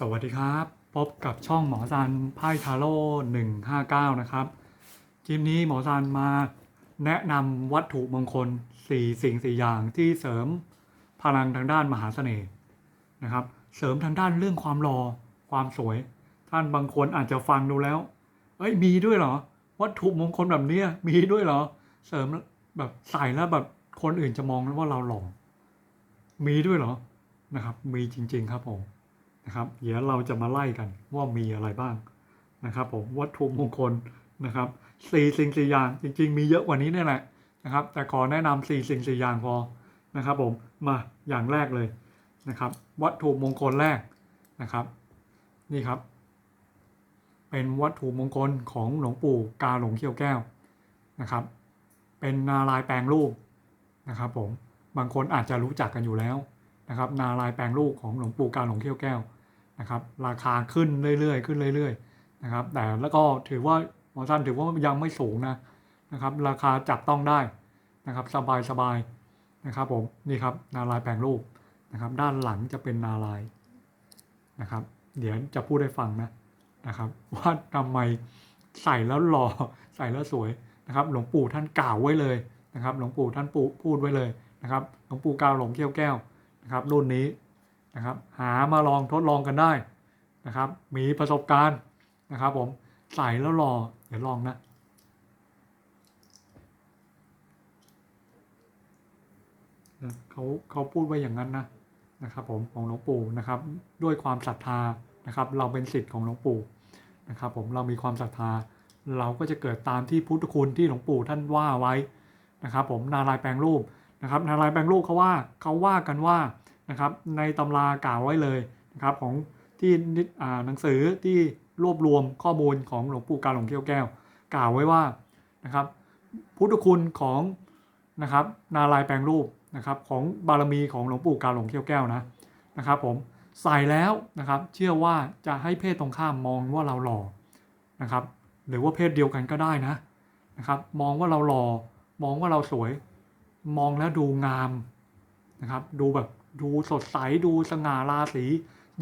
สวัสดีครับ พบกับช่องหมอซันไพ่ทาโร่159นะครับคลิปนี้หมอซันมาแนะนำวัตถุมงคล4สิ่ง4อย่างที่เสริมพลังทางด้านมหาเสน่ห์นะครับ เสริมทางด้านเรื่องความรอความสวย ท่านบางคนอาจจะฟังดูแล้ว เอ้ยมีด้วยเหรอ วัตถุมงคลแบบนี้มีด้วยเหรอ เสริมแบบใส่แล้วแบบคนอื่นจะมองว่าเราหล่อมีด้วยเหรอนะครับ มีจริง ๆ ครับผม นะครับเดี๋ยวเราจะมาไล่กันว่ามีอะไรบ้างนะครับผมวัตถุมงคลนะครับสี่สิ่งสี่อย่างจริง ๆ มีเยอะกว่านี้เนี่ยแหละนะครับ แต่ขอแนะนำสี่สิ่งสี่อย่างพอนะครับผมมาอย่างแรกเลยนะครับ วัตถุมงคลแรกนะครับ นี่ครับ เป็นวัตถุมงคลของหลวงปู่กาหลงเขี้ยวแก้วนะครับ เป็นนารายแปลงรูปนะครับผมบางคนอาจจะรู้จักกันอยู่แล้วนะครับ นารายแปลงรูปของหลวงปู่กาหลงเขี้ยวแก้ว นะครับราคาขึ้นเรื่อยๆขึ้นเรื่อยๆนะครับแต่แล้วก็ถือว่าหมอท่านถือว่ายังไม่สูงนะนะครับราคาจับต้องได้นะครับสบายสบายๆนะครับผมนี่ครับนารายแปลงรูปนะครับด้านหลังจะเป็นนารายนะครับ เดี๋ยวจะพูดให้ฟังนะนะครับว่าทำไมใส่แล้วหล่อใส่แล้วสวยนะครับหลวงปู่ท่านกล่าวไว้เลยนะครับหลวงปู่ท่านปูพูดไว้เลยนะครับหลวงปู่กาวหลงเขี้ยวแก้วนะครับรุ่นนี้ นะครับ หามาลองทดลองกันได้นะครับ มีประสบการณ์นะครับ ผมใส่แล้วรอเดี๋ยวลองนะเขาเขาพูดไว้อย่างนั้นนะนะครับ ผมของหลวงปู่นะครับ ด้วยความศรัทธานะครับ เราเป็นสิทธิ์ของหลวงปู่นะครับ ผมเรามีความศรัทธา เราก็จะเกิดตามที่พุทธคุณที่หลวงปู่ท่านว่าไว้นะครับ ผมนารายแปลงรูปนะครับ นารายแปลงรูปเขาว่าเขาว่ากันว่า นะครับในตำรากล่าวไว้เลยนะครับของที่หนังสือที่รวบรวมข้อมูลของหลวงปู่กาหลงเขี้ยวแก้ว กล่าวไว้ว่านะครับพุทธคุณของนะครับนารายแปลงรูปนะครับของบารมีของหลวงปู่กาหลงเขี้ยวแก้วนะนะครับผมใส่แล้วนะครับเชื่อว่าจะให้เพศตรงข้ามมองว่าเราหล่อนะครับหรือว่าเพศเดียวกันก็ได้นะนะครับมองว่าเราหล่อมองว่าเราสวย มองแล้วดูงามนะครับดูแบบ ดูสดใสดูสง่าราศี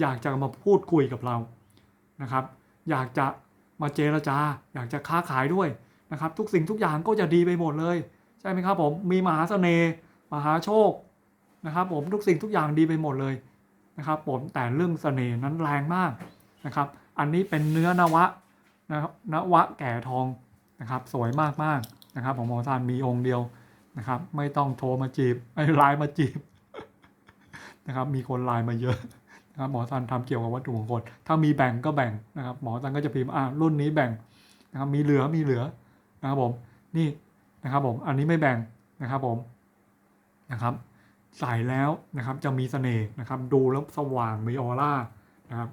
อยากจะมาพูดคุยกับเรานะครับ อยากจะมาเจรจา อยากจะค้าขายด้วยนะครับ ทุกสิ่งทุกอย่างก็จะดีไปหมดเลย ใช่ไหมครับผมมีมหาเสน่ห์มหาโชคนะครับผมทุกสิ่งทุกอย่างดีไปหมดเลยนะครับผมแต่เรื่องเสน่ห์นั้นแรงมากนะครับ อันนี้เป็นเนื้อนวะนะครับนวะแก่ทองนะครับ สวยมากๆนะครับของหมอทานมีองค์เดียวนะครับ ไม่ต้องโทรมาจีบไอ้ไลน์มาจีบ นะครับมีคนไลน์มาเยอะนะครับหมอซันทำเกี่ยวกับวัตถุมงคลถ้ามีแบ่งก็แบ่งนะครับหมอซันก็จะพิมพ์อ่ารุ่นนี้แบ่งนะครับมีเหลือมีเหลือนะครับผมนี่นะครับผมอันนี้ไม่แบ่งนะครับผมนะครับใส่แล้วนะครับจะมีเสน่ห์นะครับดูแล้วสว่างมีออร่านะครับ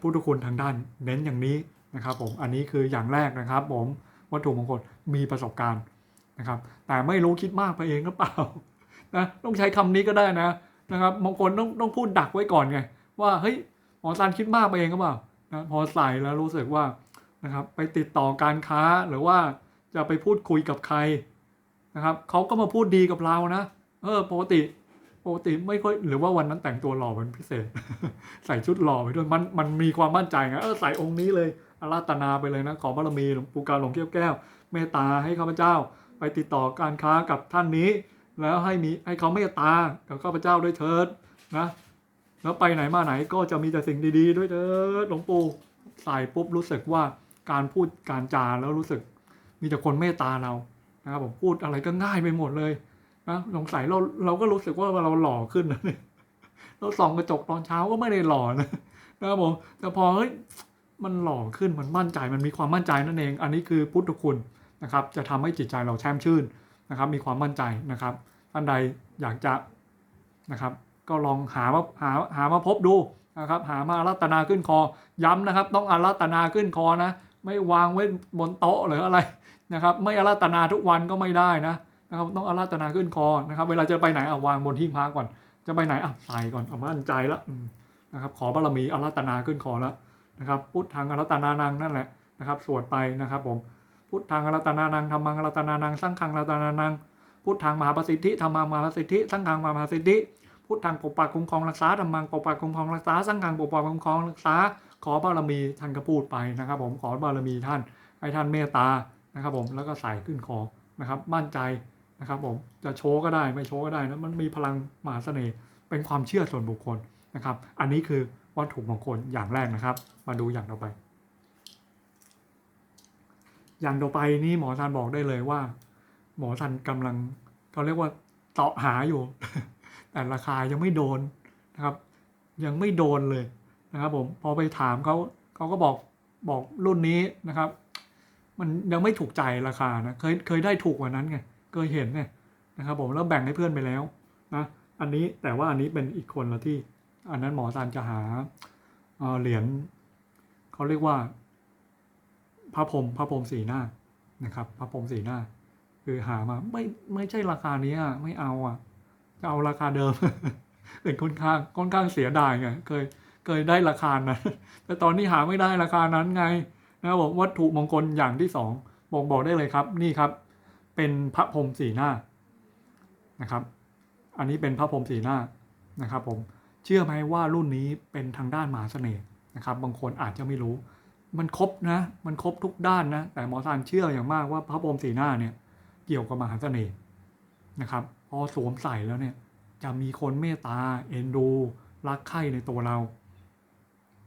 พุทธคุณทางด้านเน้นอย่างนี้นะครับผมอันนี้คืออย่างแรกนะครับ ผมวัตถุมงคลมีประสบการณ์นะครับ แต่ไม่รู้คิดมากไปเองหรือเปล่านะต้องใช้คำนี้ก็ได้นะ นะครับบางคนต้องต้องพูดดักไว้ก่อนไง ว่าเฮ้ยหมอซันคิดมากไปเองหรือเปล่านะพอใส่แล้วรู้สึกว่านะครับไปติดต่อการค้าหรือว่าจะไปพูดคุยกับใครนะครับเขาก็มาพูดดีกับเรานะเออปกติปกติไม่ค่อยหรือว่าวันนั้นแต่งตัวหล่อเป็นพิเศษ ใส่ชุดหล่อไปด้วยมันมันมีความมั่นใจไงเออใส่องค์นี้เลยอาราธนาไปเลยนะขอบารมีหลวงปู่กาหลวงเกี้ยวแก้วเมตตาให้ข้าพเจ้า ไปติดต่อการค้ากับท่านนี้ แล้วให้มีให้เขาเมตตากับข้าพเจ้าด้วยเถิดนะแล้วไปไหนมาไหนก็จะมีแต่สิ่งดี ๆ ด้วยเถิดหลวงปู่ใส่ปุ๊บรู้สึกว่าการพูดการจาแล้วรู้สึก มีแต่คนเมตตาเรานะครับผมพูดอะไรก็ง่ายไปหมดเลยนะสงสัยเราเราก็รู้สึกว่าเราหล่อขึ้นนะเนี่ยเราส่องกระจกตอนเช้าก็ไม่ได้หล่อนะนะครับผมแต่พอเฮ้ยมันหล่อขึ้นมันมั่นใจมันมีความมั่นใจนั่นเอง อันนี้คือพุทธคุณนะครับ จะทำให้จิตใจเราแช่มชื่น นะครับมีความมั่นใจนะครับท่านใดอยากจะนะครับก็ลองหามาหาหามาพบดูนะครับหามาอารัตนาขึ้นคอย้ำนะครับ ต้องอารัตนาขึ้นคอนะ ไม่วางไว้บนโต๊ะหรืออะไรนะครับ ไม่อารัตนาทุกวันก็ไม่ได้นะนะครับต้องอารัตนาขึ้นคอนะครับ เวลาจะไปไหนเอาวางบนที่พักก่อน จะไปไหนอะใส่ก่อนเอามั่นใจแล้วนะครับ ขอบารมีอารัตนาขึ้นคอแล้วนะครับพุทธังอารัตนานังนั่นแหละนะครับ สวดไปนะครับผม พุทธังรัตนานังธรรมังรัตนานังสังฆังรัตนานังพุทธังมหาประสิทธิธรรมังมหาประสิทธิสังฆังมหาประสิทธิพุทธังปกปักคุ้มครองรักษาธรรมังปกปักคุ้มครองรักษาสังฆังปกปักคุ้มครองรักษา ขอบารมีท่านก็พูดไปนะครับ ผมขอบารมีท่านให้ท่านเมตตานะครับ ผมแล้วก็ใส่ขึ้นคอนะครับมั่นใจนะครับผมจะโชว์ก็ได้ไม่โชว์ก็ได้นะมันมีพลังมหาเสน่ห์เป็นความเชื่อส่วนบุคคลนะครับ อันนี้คือวัตถุมงคลอย่างแรกนะครับ มาดูอย่างต่อไป อย่างต่อไปนี้หมอทันบอกได้เลยว่า หมอทันกำลังเขาเรียกว่าเสาะหาอยู่ แต่ราคายังไม่โดนนะครับ ยังไม่โดนเลยนะครับ ผมพอไปถามเขาเขาก็บอกบอกรุ่นนี้นะครับ มันยังไม่ถูกใจราคานะเคยเคยได้ถูกกว่านั้นไงเคยเห็นไงนะครับ ผมแล้วแบ่งให้เพื่อนไปแล้วนะอันนี้แต่ว่าอันนี้เป็นอีกคนละที่ อันนั้นหมอซันจะหาเอ่อเหรียญเขาเรียกว่า พระพรหมพระพรหมสีหน้านะครับ พระพรหมสีหน้า คือหามาไม่ไม่ใช่ราคานี้อะไม่เอาอะจะเอาราคาเดิมเป็นค่อนข้างค่อนข้างเสียดายไงเคยเคยได้ราคานั้นแต่ตอนนี้หาไม่ได้ราคานั้นไงนะบผมวัตถุมงคลอย่างที่สองบอกบอกได้เลยครับ นี่ครับ เป็นพระพรหมสีหน้านะครับ อันนี้เป็นพระพรหมสีหน้านะครับ ผมเชื่อไหมว่ารุ่นนี้เป็นทางด้านมหาเสน่ห์นะครับ บางคนอาจจะไม่รู้ มันครบนะ มันครบทุกด้านนะ แต่หมอซานเชื่ออย่างมากว่าพระพรหมสีหน้าเนี่ย เกี่ยวกับมหาเสน่ห์นะครับ พอสวมใส่แล้วเนี่ย จะมีคนเมตตา เอ็นดู รักใคร่ในตัวเรา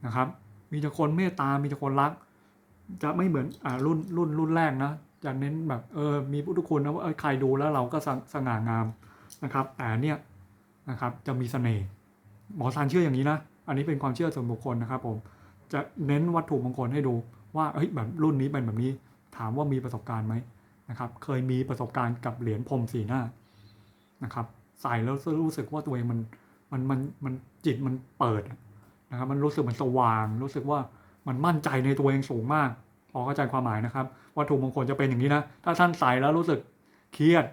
นะครับ มีแต่คนเมตตา มีแต่คนรัก จะไม่เหมือนอ่ารุ่นรุ่นรุ่นแรกนะ จะเน้นแบบเออ มีพุทธคุณนะว่าใครดูแล้วเราก็สงสง่างามนะครับ แต่เนี่ยนะครับ จะมีเสน่ห์ หมอซานเชื่ออย่างนี้นะ อันนี้เป็นความเชื่อส่วนบุคคลนะครับผม จะเน้นวัตถุมงคลให้ดูว่าเฮ้ยแบบรุ่นนี้เป็นแบบนี้ ถามว่ามีประสบการณ์ไหมนะครับ เคยมีประสบการณ์กับเหรียญพรมสีหน้านะครับ ใส่แล้วรู้สึกว่าตัวเองมันมันมันมันจิตมันเปิดนะครับ มันรู้สึกมันสว่าง รู้สึกว่ามันมั่นใจในตัวเองสูงมาก พอเข้าใจความหมายนะครับ วัตถุมงคลจะเป็นอย่างนี้นะ ถ้าท่านใส่แล้วรู้สึกเครียด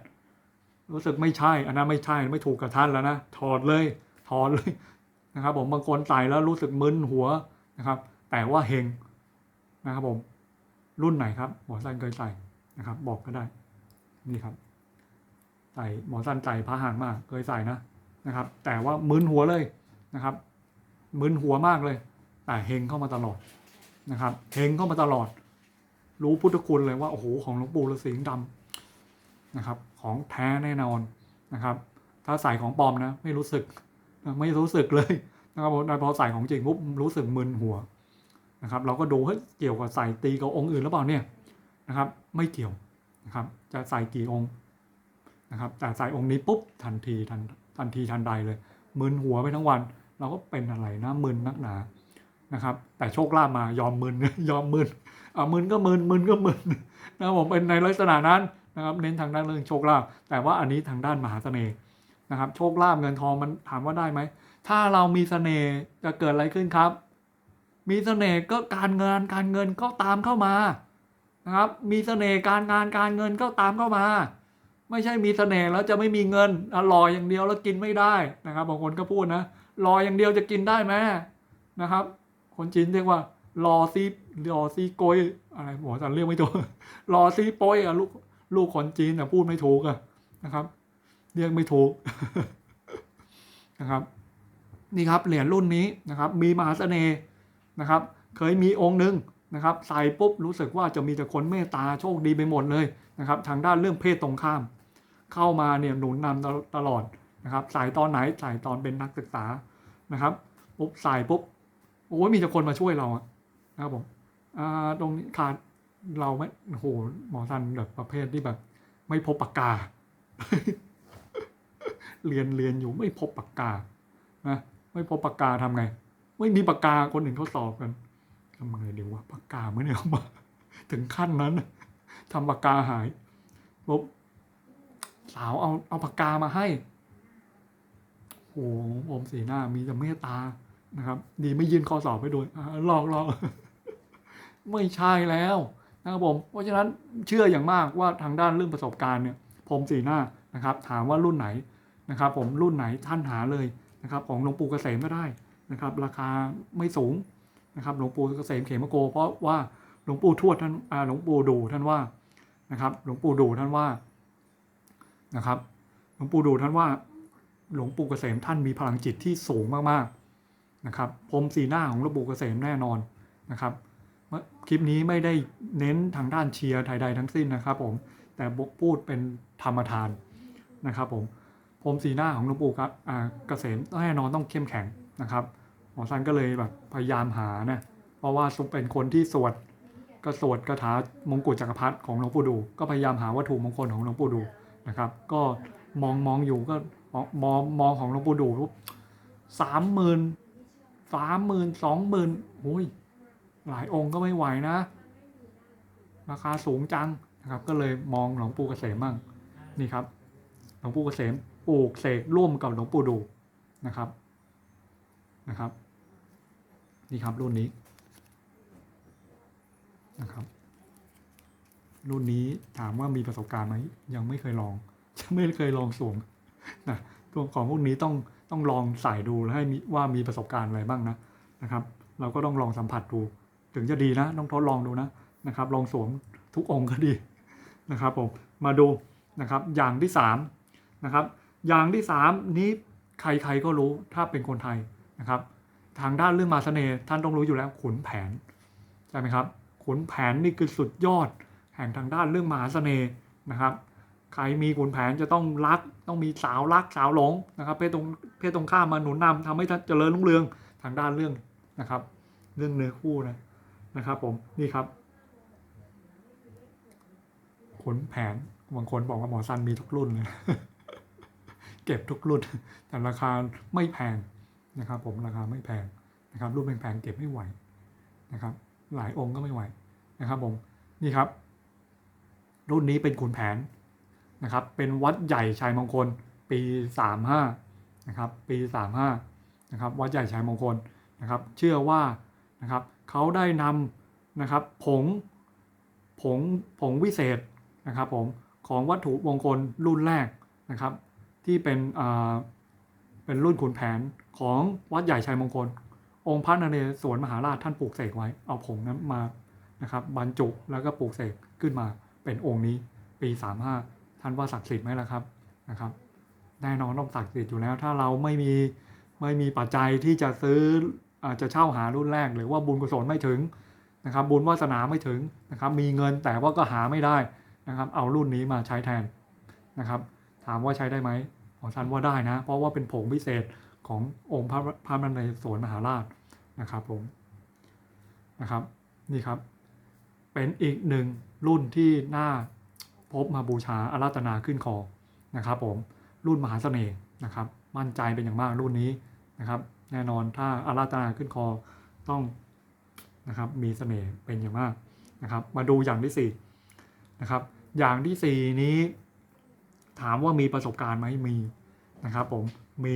รู้สึกไม่ใช่ อันนั้นไม่ใช่ ไม่ถูกกับท่านแล้วนะ ถอดเลย ถอดเลยนะครับ ผมบางคนใส่แล้วรู้สึกมึนหัวนะครับ แต่ว่าเฮงนะครับผม รุ่นไหนครับ หมอสันเคยใส่นะครับ บอกก็ได้ นี่ครับ ใส่หมอสันใส่พระหางมาก เคยใส่นะนะครับ แต่ว่ามึนหัวเลยนะครับมึนหัวมากเลย แต่เฮงเข้ามาตลอดนะครับเฮงเข้ามาตลอด รู้พุทธคุณเลยว่าโอ้โหของหลวงปู่ฤาษีดำนะครับ ของแท้แน่นอนนะครับ ถ้าใส่ของปลอมนะ ไม่รู้สึก ไม่รู้สึกเลยนะครับพอใส่ของจริงปุ๊บรู้สึกมึนหัว นะครับ เราก็ดูเฮ้ยเกี่ยวกับใส่ตีกับองค์อื่นหรือเปล่าเนี่ยนะครับ ไม่เกี่ยวนะครับ จะใส่กี่องค์นะครับแต่ใส่องค์นี้ปุ๊บทันทีทันทันทีทันใดเลยมึนหัวไปทั้งวัน เราก็เป็นอะไรนะมึนนักหนานะครับ แต่โชคลาภมายอมมึนยอมมึนอ่ามึนก็มึนมึนก็มึนนะผมเป็นในลักษณะนั้นนะครับ เน้นทางด้านเรื่องโชคลาภแต่ว่าอันนี้ทางด้านมหาเสน่ห์นะครับ โชคลาภเงินทองมันถามว่าได้ไหมถ้าเรามีเสน่ห์จะเกิดอะไรขึ้นครับ มีเสน่ห์ก็การเงินการเงินก็ตามเข้ามานะครับ มีเสน่ห์การงานการเงินก็ตามเข้ามา ไม่ใช่มีเสน่ห์แล้วจะไม่มีเงินอร่อยอย่างเดียวแล้วกินไม่ได้นะครับบางคนก็พูดนะรออย่างเดียวจะกินได้ไหมนะครับ คนจีนเรียกว่ารอซีรอซีโกยอะไรหมอสันเรียกไม่ถูกรอซีโปยอะลูกลูกคนจีนอะพูดไม่ถูกอะนะครับ เรียกไม่ถูกนะครับ นี่ครับเหรียญรุ่นนี้นะครับ มีมหาเสน่ห์ นะครับเคยมีองค์หนึ่งนะครับใส่ปุ๊บรู้สึกว่าจะมีแต่คนเมตตาโชคดีไปหมดเลยนะครับทางด้านเรื่องเพศตรงข้าม เข้ามาเนี่ยหนุนนำตลอดนะครับใส่ตอนไหนใส่ตอนเป็นนักศึกษานะครับปุ๊บใส่ปุ๊บโอ้ยมีแต่คนมาช่วยเราอะนะครับผมอ่าตรงนี้ขาดเราไม่โอ้หหมอทันแบบประเภทที่แบบ ไม่พบปากกา เรียนเรียนอยู่ไม่พบปากกานะไม่พบปากกาทำไง ไม่มีปากกาคนอื่นเขาสอบกันทำไงดีวะปากกาไม่เนี่ยมา ถึงขั้นนั้นทำปากกาหายปุ๊บสาวเอาเอาปากกามาให้โอ้โหอมสีหน้ามีแต่เมตตานะครับ ดีไม่ยื่นข้อสอบไปโดยอ่าลอกหลอกไม่ใช่แล้วนะครับผมเพราะฉะนั้นเชื่ออย่างมากว่าทางด้านเรื่องประสบการณ์เนี่ย ผมสีหน้านะครับ ถามว่ารุ่นไหนนะครับ ผมรุ่นไหนท่านหาเลยนะครับ ของหลวงปู่เกษมก็ได้ นะครับ ราคาไม่สูงนะครับ หลวงปู่เกษมเขมโก เพราะว่าหลวงปู่ทวดท่านหลวงปู่ดูท่านว่านะครับ หลวงปู่ดูท่านว่านะครับ หลวงปู่ดูท่านว่า หลวงปู่เกษมท่านมีพลังจิตที่สูงมากๆนะครับพรมสีหน้าของหลวงปู่เกษมแน่นอนนะครับเมื่อคลิปนี้ไม่ได้เน้นทางด้านเชียร์ใดๆทั้งสิ้นนะครับ ผมแต่บกพูดเป็นธรรมทานนะครับ ผมพรมสีหน้าของหลวงปู่ครับเกษมแน่นอนต้องเข้มแข็งนะครับ มอซันก็เลยแบบพยายามหานะเพราะว่าทรงเป็นคนที่สวดก็สวดคาถามงกุฎจักรพรรดิของหลวงปู่ดู ก็พยายามหาวัตถุมงคลของหลวงปู่ดูนะครับ ก็มองมองอยู่ก็มองมองมองของหลวงปู่ดูปุ๊บสามหมื่นสามหมื่นสองหมื่นโอ้ยหลายองค์ก็ไม่ไหวนะ ราคาสูงจังนะครับ ก็เลยมองหลวงปู่เกษมมั่งนี่ครับ หลวงปู่เกษมปลูกเสกร่วมกับหลวงปู่ดูนะครับนะครับ นี่ครับรุ่นนี้นะครับ รุ่นนี้ถามว่ามีประสบการณ์ไหมยังไม่เคยลองยังไม่เคยลองสวมนะตัวของพวกนี้ต้องต้องลองใส่ดูแล้วให้มีว่ามีประสบการณ์อะไรบ้างนะนะครับ เราก็ต้องลองสัมผัสดู ถึงจะดีนะ ต้องทดลองดูนะนะครับ ลองสวมทุกองค์ก็ดีนะครับผมมาดูนะครับอย่างที่สามนะครับอย่างที่สามนี้ใครๆก็รู้ถ้าเป็นคนไทยนะครับ ทางด้านเรื่องมาสเสน่ห์ท่านต้องรู้อยู่แล้วขุนแผนใช่ไหมครับขุนแผนนี่คือสุดยอด แห่งทางด้านเรื่องมหาเสน่ห์นะครับ ใครมีขุนแผนจะต้องรักต้องมีสาวรักสาวหลงนะครับเพศตรงเพศตรงข้ามมาหนุนนำทำให้เจริญรุ่งเรืองทางด้านเรื่องนะครับ เรื่องเนื้อคู่นะนะครับ ผมนี่ครับขุนแผนบางคนบอกว่าหมอซันมีทุกรุ่นเลยเก็บทุกรุ่นแต่ราคาไม่แพง นะครับผมราคาไม่แพงนะครับรุ่นแพงๆเก็บไม่ไหวนะครับหลายองค์ก็ไม่ไหวนะครับผมนี่ครับ รุ่นนี้เป็นขุนแผนนะครับเป็นวัดใหญ่ชัยมงคลปีสามห้านะครับปีสามห้านะครับวัดใหญ่ชัยมงคลนะครับเชื่อว่านะครับเขาได้นำนะครับผงผงผงวิเศษนะครับผมของวัตถุมงคลรุ่นแรกนะครับที่เป็นอ่า เป็นรุ่นขุนแผนของวัดใหญ่ชัยมงคล องค์พระนเรศวรมหาราชท่านปลูกเสกไว้ เอาผงนั้นมานะครับบรรจุแล้วก็ปลูกเสกขึ้นมาเป็นองค์นี้ปี 35 ท่านว่าศักดิ์สิทธิ์ไหมล่ะครับนะครับแน่นอนต้องศักดิ์สิทธิ์อยู่แล้ว ถ้าเราไม่มีไม่มีปัจจัยที่จะซื้ออาจะเช่าหารุ่นแรก หรือว่าบุญกุศลไม่ถึงนะครับ บุญวาสนาไม่ถึงนะครับมีเงินแต่ว่าก็หาไม่ได้นะครับ เอารุ่นนี้มาใช้แทนนะครับ ถามว่าใช้ได้ไหม ของท่านว่าได้นะ เพราะว่าเป็นผงพิเศษขององค์พระพระนเรศวรมหาราชนะครับผมนะครับนี่ครับ เป็นอีกหนึ่งรุ่นที่น่าพบมาบูชาอาราธนาขึ้นคอนะครับ ผมรุ่นมหาเสน่ห์นะครับ มั่นใจเป็นอย่างมากรุ่นนี้นะครับ แน่นอนถ้าอาราธนาขึ้นคอต้องนะครับมีเสน่ห์เป็นอย่างมากนะครับ มาดูอย่างที่สี่นะครับอย่างที่สี่นี้ ถามว่ามีประสบการณ์ไหมมีนะครับผมมี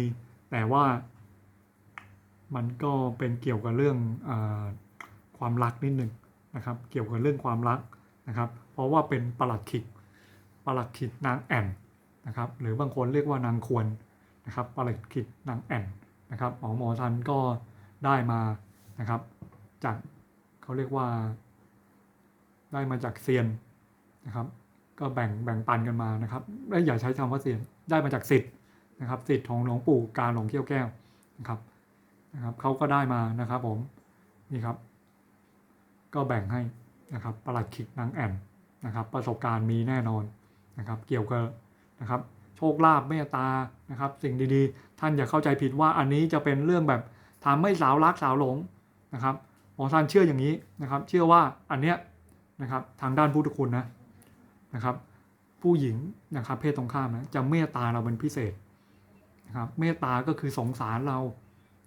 แต่ว่ามันก็เป็นเกี่ยวกับเรื่องอความรักนิดหนึ่งนะครับ เกี่ยวกับเรื่องความรักนะครับ เพราะว่าเป็นประหลัดขิกประหลัดขิกนางแอ่นนะครับ หรือบางคนเรียกว่านางควรนะครับประหลัดขิกนางแอ่นนะครับหมอหมอทันก็ได้มานะครับ จากเขาเรียกว่า ได้มาจากเซียนนะครับ ก็แบ่งแบ่งปันกันมานะครับและอย่าใช้คำว่าเซียนได้มาจากสิทธิ์นะครับสิทธิ์ของหลวงปู่การหลวงเขี้ยวแก้วนะครับนะครับเขาก็ได้มานะครับผมนี่ครับ ก็แบ่งให้นะครับประหลัดขิกนางแอ่นนะครับ ประสบการณ์มีแน่นอนนะครับ เกี่ยวกับนะครับ โชคลาภเมตตานะครับ สิ่งดีๆ ท่านอย่าเข้าใจผิดว่าอันนี้จะเป็นเรื่องแบบทำให้สาวรักสาวหลงนะครับหมอท่านเชื่ออย่างนี้นะครับ เชื่อว่าอันเนี้ยนะครับทางด้านพุทธคุณนะ นะครับ ผู้หญิงนะครับ เพศตรงข้ามนะจะเมตตาเราเป็นพิเศษนะครับ เมตตาก็คือสงสารเรา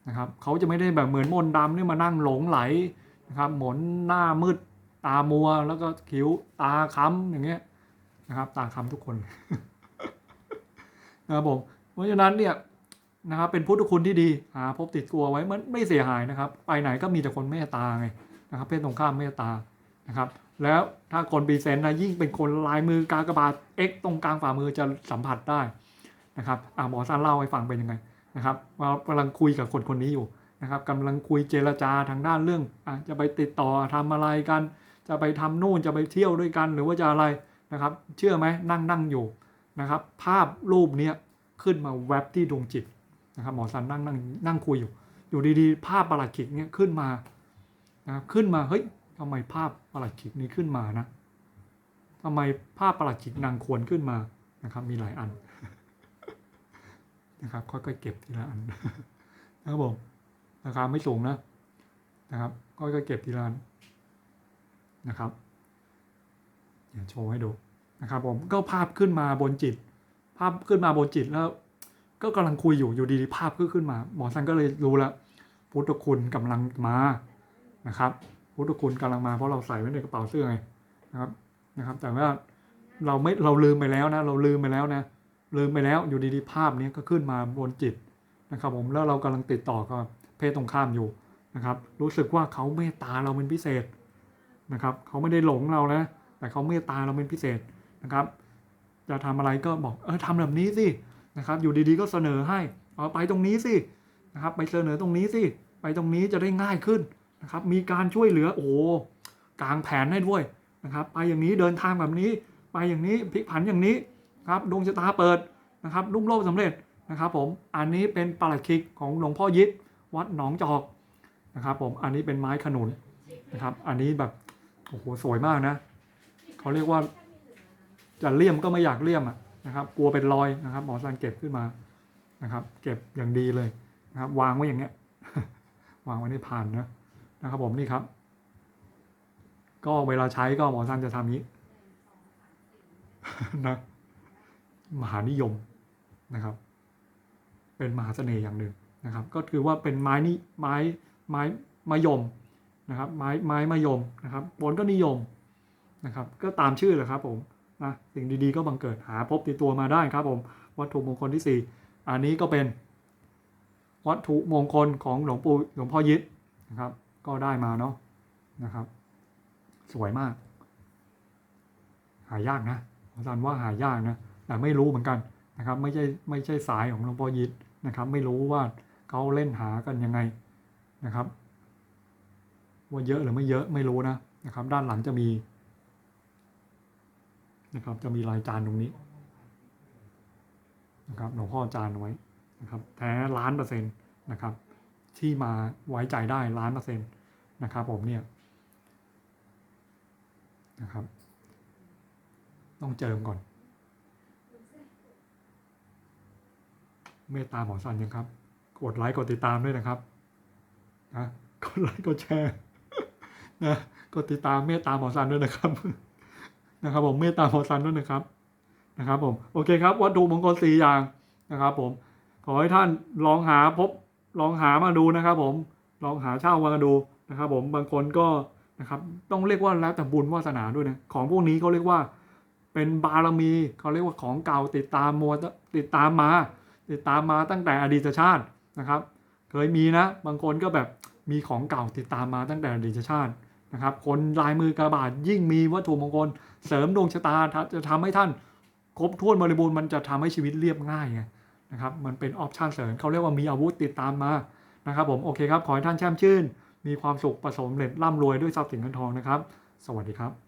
นะครับเขาจะไม่ได้แบบเหมือนมนต์ดำนี่มานั่งหลงไหลนะครับ หมนหน้ามืดตามัวแล้วก็คิ้วตาค้ำอย่างเงี้ยนะครับ ตาค้ำทุกคนนะครับผมเพราะฉะนั้นเนี่ยนะครับเป็นพุทธคุณที่ดีหาพบติดตัวไว้มันไม่เสียหายนะครับ ไปไหนก็มีแต่คนเมตตาไงนะครับเพศตรงข้ามเมตตา นะครับแล้วถ้าคนปีเซนต์นะยิ่งเป็นคนลายมือกากบาท X ตรงกลางฝ่ามือจะสัมผัสได้นะครับอ่าหมอซันเล่าให้ฟังเป็นยังไงนะครับว่ากำลังคุยกับคนคนนี้อยู่นะครับกำลังคุยเจรจาทางด้านเรื่องอะจะไปติดต่อทำอะไรกัน จะไปทำนู่นจะไปเที่ยวด้วยกัน หรือว่าจะอะไรนะครับ เชื่อไหมนั่งนั่งอยู่นะครับ ภาพรูปเนี้ยขึ้นมาแวบที่ดวงจิตนะครับ หมอซันนั่งนั่งนั่งคุยอยู่ อยู่ดีๆ ภาพประหลัดขิกเนี่ยขึ้นมานะครับขึ้นมาเฮ้ย ทำไมภาพประหลัดขิกนี้ขึ้นมานะทำไมภาพประหลัดขิกนางควรขึ้นมานะครับ มีหลายอันนะครับค่อยๆเก็บทีละอันนะครับผมราคาไม่สูงนะนะครับค่อยๆเก็บทีละอันนะครับเดี๋ยวโชว์ให้ดูนะครับ ผมก็ภาพขึ้นมาบนจิต ภาพขึ้นมาบนจิตแล้ว ก็กำลังคุยอยู่อยู่ดีๆภาพก็ขึ้นมา หมอซันก็เลยรู้แล้วพุทธคุณกำลังมานะครับ พุทธคุณกำลังมาเพราะเราใส่ไว้ในกระเป๋าเสื้อไงนะครับนะครับ แต่ว่าเราไม่เราลืมไปแล้วนะ เราลืมไปแล้วนะลืมไปแล้วอยู่ดีๆภาพนี้ก็ขึ้นมาบนจิตนะครับ ผมแล้วเรากำลังติดต่อกับเพศตรงข้ามอยู่นะครับ รู้สึกว่าเขาเมตตาเราเป็นพิเศษนะครับ เขาไม่ได้หลงเรานะแต่เขาเมตตาเราเป็นพิเศษนะครับ จะทำอะไรก็บอกเออทำแบบนี้สินะครับ อยู่ดีๆก็เสนอให้เอาไปตรงนี้สินะครับ ไปเสนอตรงนี้สิไปตรงนี้จะได้ง่ายขึ้น นะครับมีการช่วยเหลือโอ้โหกลางแผนให้ด้วยนะครับไปอย่างนี้เดินทางแบบนี้ ไปอย่างนี้พลิกผันอย่างนี้ครับดวงชะตาเปิดนะครับลุ่งโลกสำเร็จนะครับผมอันนี้เป็นปาลัดคิกของหลวงพ่อยิดวัดหนองจอกนะครับผมอันนี้เป็นไม้ขนุนนะครับอันนี้แบบโอ้โหสวยมากนะเขาเรียกว่าจะเลี่ยมก็ไม่อยากเลี่ยมอะนะครับ กลัวเป็นรอยนะครับ หมอซันเก็บขึ้นมานะครับ เก็บอย่างดีเลยนะครับ วางไว้อย่างเงี้ย วางไว้ในพานนะ นะครับผมนี่ครับ ก็เวลาใช้ก็หมอซันจะทำนี้นะมหานิยมนะครับ เป็นมหาเสน่ห์อย่างหนึ่งนะครับ ก็คือว่าเป็นไม้นี่ไม้ไม้มยมนะครับ ไม้ไม้มยมนะครับบนก็นิยมนะครับ ก็ตามชื่อแหละครับผมนะสิ่งดีๆก็บังเกิดหาพบติดตัวมาได้ครับผม วัตถุมงคลที่สี่อันนี้ก็เป็น วัตถุมงคลของหลวงปู่หลวงพ่อยิดนะครับ ก็ได้มาเนาะนะครับ สวยมาก หายากนะอาจารย์ว่าหายากนะแต่ไม่รู้เหมือนกันนะครับ ไม่ใช่ไม่ใช่สายของหลวงพ่อยิดนะครับ ไม่รู้ว่าเขาเล่นหากันยังไงนะครับว่าเยอะหรือไม่เยอะไม่รู้นะนะครับ ด้านหลังจะมีนะครับ จะมีลายจานตรงนี้นะครับหลวงพ่อจานไว้นะครับแท้ล้านเปอร์เซ็นต์นะครับ ที่มาไว้ใจได้ล้านเปอร์เซ็นต์ นะครับผมเนี่ยนะครับ ต้องเจิมก่อน เมตตาหมอสันยังครับ กดไลค์กดติดตามด้วยนะครับนะกดไลค์กดแชร์นะกดติดตามเมตตาหมอสันด้วยนะครับ นะครับ ผมเมตตาหมอสันด้วยนะครับ นะครับ ผมโอเคครับ วัตถุมงคลสี่อย่างนะครับ ผมขอให้ท่านลองหาพบลองหามาดูนะครับ ผมลองหาเช่ามาดู นะครับผมบางคนก็นะครับต้องเรียกว่าแล้วแต่บุญวาสนาด้วยนะของพวกนี้เขาเรียกว่าเป็นบารมีเขาเรียกว่าของเก่าติดตามมัวติดตามมา ติดตามมาตั้งแต่อดีตชาตินะครับ เคยมีนะบางคนก็แบบมีของเก่าติดตามมาตั้งแต่อดีตชาตินะครับ คนลายมือกระบาดยิ่งมีวัตถุมงคลเสริมดวงชะตาจะทำให้ท่านครบถ้วนบริบูรณ์มันจะทำให้ชีวิตเรียบง่ายไงนะครับมันเป็นออปชันเสริมเขาเรียกว่ามีอาวุธติดตามมานะครับผมโอเคครับขอให้ท่านแช่มชื่น มีความสุขประสมเร็จร่ำรวยด้วยทรัพย์สินเงินทองนะครับ สวัสดีครับ